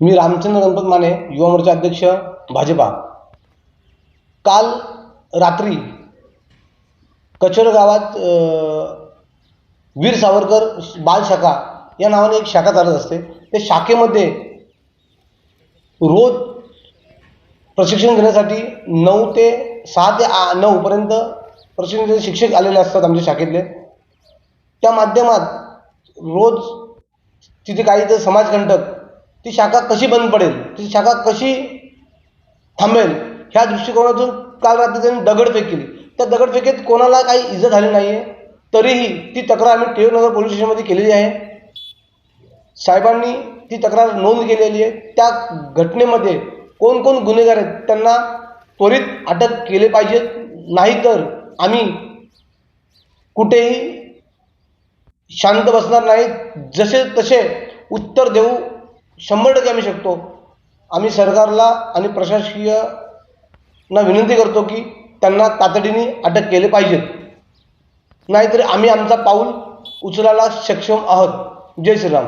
मी रामचंद्र गणपत माने युवा मोर्चा अध्यक्ष भाजपा. काल रात्री कचोर गावात वीर सावरकर बाल शाखा या नावाने एक शाखा चालत असते. त्या शाखेमध्ये रोज प्रशिक्षण घेण्यासाठी नऊ ते सहा ते आ नऊपर्यंत प्रशिक्षण शिक्षक आलेले असतात आमच्या शाखेतले. त्या माध्यमात रोज तिथे काही जर समाजकंटक ती शाखा कशी बंद पडेल? ती शाखा कशी थांबेल? ह्या दृष्टिकोनातून काल रात्री त्यांनी दगडफेक केली. त्या दगडफेकीत कोणाला काही इजा झाली नाही आहे तरीही ती तक्रार आम्ही टिळकनगर पोलीस स्टेशनमध्ये केलेली आहे. साहेबांनी ती तक्रार नोंद केलेली आहे. त्या घटनेमध्ये कोण कोण गुन्हेगार आहेत त्यांना त्वरित अटक केले पाहिजेत नाहीतर आम्ही कुठेही शांत बसणार नाही. जसे तसे उत्तर देऊ शंभर टक्के आम्ही शकतो. आम्ही सरकारला आणि प्रशासकीय ना विनंती करतो की त्यांना तातडीने अटक केले पाहिजेत नाहीतर आम्ही आमचा पाऊल उचलायला सक्षम आहोत. जय श्रीराम.